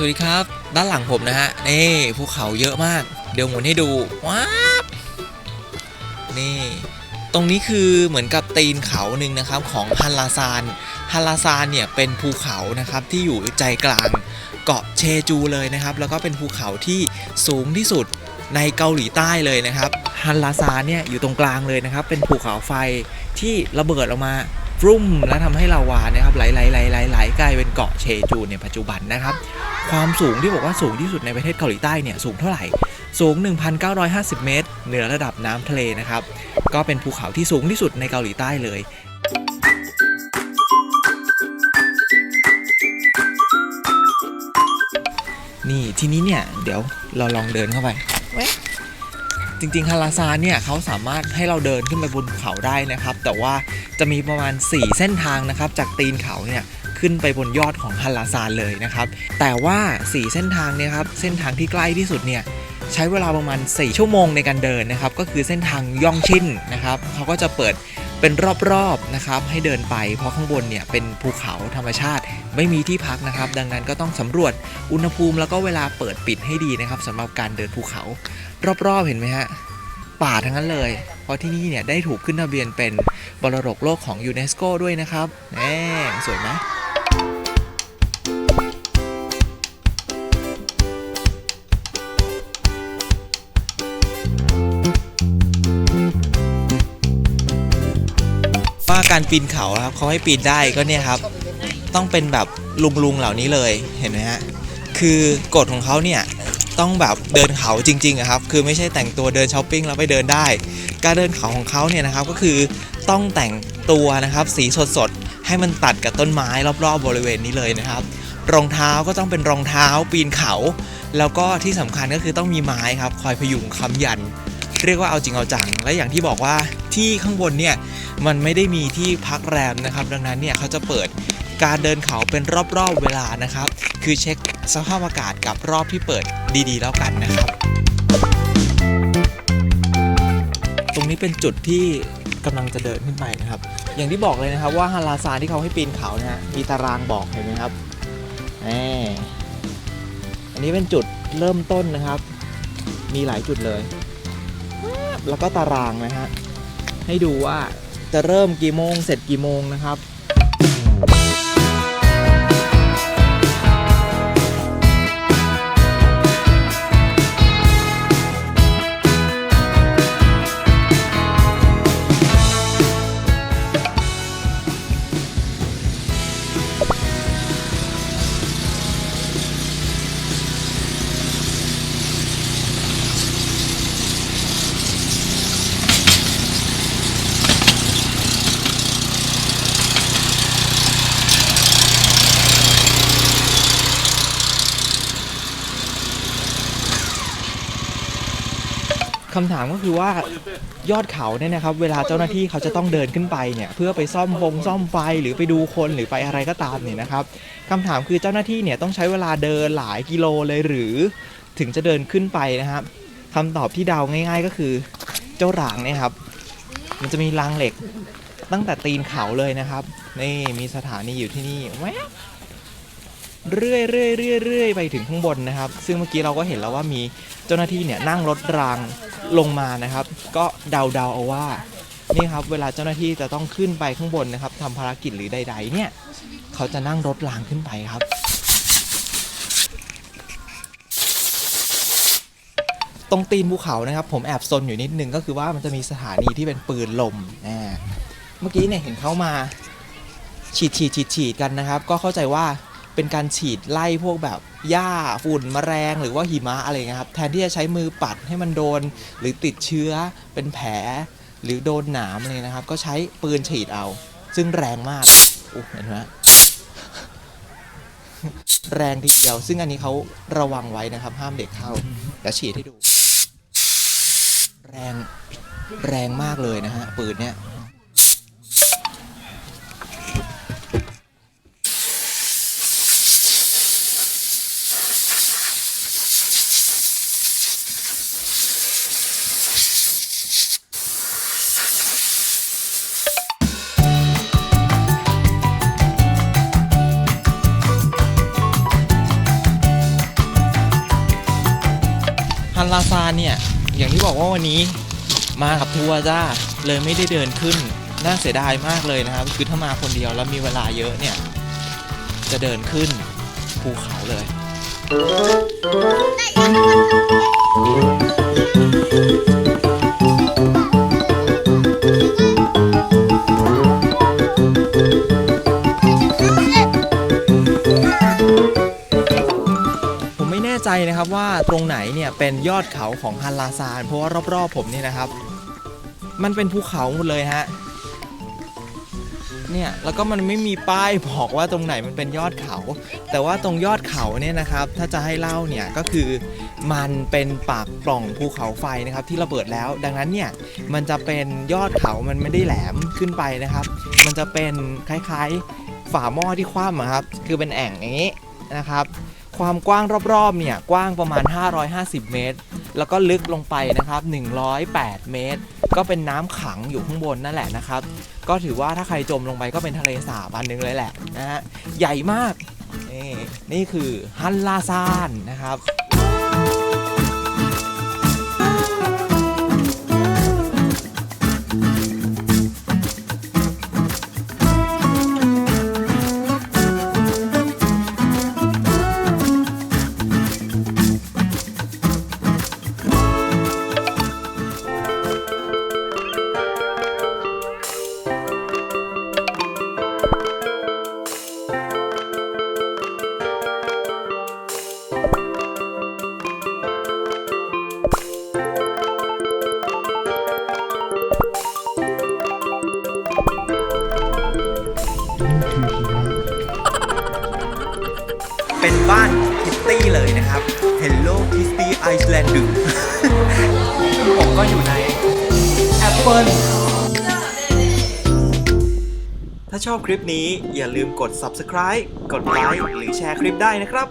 สวัสดีครับ ด้านหลังผมนะฮะนี่ภูเขาเยอะมาก เดี๋ยวหมุนให้ดูว้าวนี่ ตรงนี้คือเหมือนกับตีนเขาหนึ่งนะครับของฮันลาซานฮันลาซานเนี่ยเป็นภูเขานะครับที่อยู่ใจกลางเกาะเชจูเลยนะครับ แล้วก็เป็นภูเขาที่สูงที่สุดในเกาหลีใต้เลยนะครับฮันลาซานเนี่ยอยู่ตรงกลางเลยนะครับ เป็นภูเขาไฟที่ระเบิดออกมา ฟรุ่มแล้วทำให้ลาวานะครับไหลไหลไหลไหลไหลกลายเป็นเกาะเชจูในปัจจุบันนะครับ ความสูงที่บอกว่าสูงที่สุดในประเทศเกาหลีใต้เนี่ยสูงเท่าไหร่ สูง 1,950 เมตร เหนือระดับน้ำทะเลนะครับ ก็เป็นภูเขาที่สูงที่สุดในเกาหลีใต้เลยนี่ทีนี้เนี่ยเดี๋ยวเราลองเดินเข้าไป จริงๆฮาราซานเนี่ยเขาสามารถให้เราเดินขึ้นไปบนเขาได้นะครับ แต่ว่าจะมีประมาณ 4 เส้นทางนะครับ จากตีนเขาเนี่ยขึ้นไปบนยอดของฮาราซานเลยนะครับ แต่ว่า 4 เส้นทางเนี่ยครับเส้นทางที่ใกล้ที่สุดเนี่ยใช้เวลาประมาณ 4 ชั่วโมงในการเดินนะครับ ก็คือเส้นทางย่องชินนะครับเขาก็จะเปิด เป็นรอบๆนะครับให้เดินไป เพราะข้างบนเนี่ยเป็นภูเขาธรรมชาติไม่มีที่พักนะครับ ดังนั้นก็ต้องสำรวจอุณหภูมิแล้วก็เวลาเปิดปิดให้ดีนะครับสำหรับการเดินภูเขา รอบๆเห็นไหมฮะป่าทั้งนั้นเลย เพราะที่นี่เนี่ยได้ถูกขึ้นทะเบียนเป็นบรดกโลกของยูเนสโกด้วยนะครับแหมสวยไหม ว่าการปีนเขาครับเขาให้ปีนได้ก็เนี่ยครับ ต้องเป็นแบบลุงลุงๆเหล่านี้เลยเห็นไหมฮะคือกฎของเขาเนี่ยต้องแบบเดินเขาจริงๆครับคือไม่ใช่แต่งตัวเดินช้อปปิ้งแล้วไปเดินได้ การเดินเขาของเขาเนี่ยนะครับก็คือต้องแต่งตัวนะครับสีสดๆให้มันตัดกับต้นไม้รอบๆบริเวณนี้เลยนะครับ รองเท้าก็ต้องเป็นรองเท้าปีนเขา แล้วก็ที่สำคัญก็คือต้องมีไม้ครับ คอยพยุงค้ำยัน เรียกว่าเอาจริงเอาจังและอย่างที่บอกว่า ที่ข้างบนเนี่ยมันไม่ได้มีที่พักแรมนะครับ ดังนั้นเนี่ยเขาจะเปิดการเดินเขาเป็นรอบๆเวลานะครับ คือเช็คสภาพอากาศกับรอบที่เปิดดีๆ แล้วกันนะครับ ตรงนี้เป็นจุดที่กำลังจะเดินขึ้นไปนะครับ อย่างที่บอกเลยนะครับว่าฮาราซานที่เขาให้ปีนเขาเนี่ยฮะมีตารางบอกเห็นไหมครับอันนี้เป็นจุดเริ่มต้นนะครับ มีหลายจุดเลย แล้วก็ตารางนะฮะ ให้ดูว่าจะเริ่มกี่โมงเสร็จกี่โมงนะครับ คำถามก็คือว่ายอดเขาเนี่ยนะครับ เวลาเจ้าหน้าที่เขาจะต้องเดินขึ้นไปเนี่ยเพื่อไปซ่อมฟงซ่อมไฟหรือไปดูคนหรือไปอะไรก็ตามเนี่ยนะครับคำถามคือเจ้าหน้าที่เนี่ยต้องใช้เวลาเดินหลายกิโลเลยหรือถึงจะเดินขึ้นไปนะครับคำตอบที่เดาง่าย ๆ ก็คือเจ้ารางเนี่ยครับ มันจะมีรางเหล็กตั้งแต่ตีนเขาเลยนะครับ นี่มีสถานีอยู่ที่นี่แวบเรื่อยเรื่อยเรื่อยเรื่อยไปถึงข้างบนนะครับ ซึ่งเมื่อกี้เราก็เห็นแล้วว่ามีเจ้าหน้าที่เนี่ยนั่งรถราง ลงมานะครับ ก็เดาๆเอาว่านี่ครับเวลาเจ้าหน้าที่จะต้องขึ้นไปข้างบนนะครับทำภารกิจหรือใด ๆ เนี่ยเขาจะนั่งรถรางขึ้นไปครับ ตรงตีนภูเขานะครับ ผมแอบซนอยู่นิดนึงก็คือว่ามันจะมีสถานีที่เป็นปืนลมอ่าเมื่อกี้เนี่ยเห็นเขามาฉีดฉีดฉีดฉีดกันนะครับ ก็เข้าใจว่า เป็นการฉีดไล่พวกแบบหญ้าฝุ่นแมลงหรือว่าหิมะอะไรเงี้ยครับแทนที่จะใช้มือปัดให้มันโดน หรือติดเชื้อเป็นแผล หรือโดนหนามอะไรนะครับ ก็ใช้ปืนฉีดเอา ซึ่งแรงมากโอ้เห็นไหมแรงทีเดียว ซึ่งอันนี้เขาระวังไว้นะครับ ห้ามเด็กเข้าเดี๋ยวฉีดให้ดู แรงแรงมากเลยนะฮะปืนเนี่ย ลาซานเนี่ย อย่างที่บอกว่าวันนี้มากับทัวร์จ้า เลยไม่ได้เดินขึ้น น่าเสียดายมากเลยนะครับ คือถ้ามาคนเดียวแล้วมีเวลาเยอะเนี่ย จะเดินขึ้นภูเขาเลย ใจนะครับว่าตรงไหนเนี่ยเป็นยอดเขาของฮันลาซาน เพราะว่ารอบๆผมเนี่ยนะครับ มันเป็นภูเขาหมดเลยฮะเนี่ยแล้วก็มันไม่มีป้ายบอกว่าตรงไหนมันเป็นยอดเขา แต่ว่าตรงยอดเขาเนี่ยนะครับ ถ้าจะให้เล่าเนี่ยก็คือมันเป็นปากปล่องภูเขาไฟนะครับ ที่ระเบิดแล้ว ดังนั้นเนี่ยมันจะเป็นยอดเขามันไม่ได้แหลมขึ้นไปนะครับ มันจะเป็นคล้ายๆฝาหม้อที่คว่ำครับ คือเป็นแอ่งอย่างนี้นะครับ ความกว้างรอบๆเนี่ยกว้างประมาณ 550 เมตร แล้วก็ลึกลงไปนะครับ 108 เมตร ก็เป็นน้ำขังอยู่ข้างบนนั่นแหละนะครับ ก็ถือว่าถ้าใครจมลงไปก็เป็นทะเลสาบอันนึงเลยแหละนะฮะใหญ่มากนี่นี่คือฮันลาซานนะครับ บ้านคิตตี้เลยนะครับ Hello Kitty Iceland ดึงผมก็อยู่ใน Apple ถ้าชอบคลิปนี้อย่าลืมกด subscribe กดไลค์หรือแชร์คลิปได้นะครับ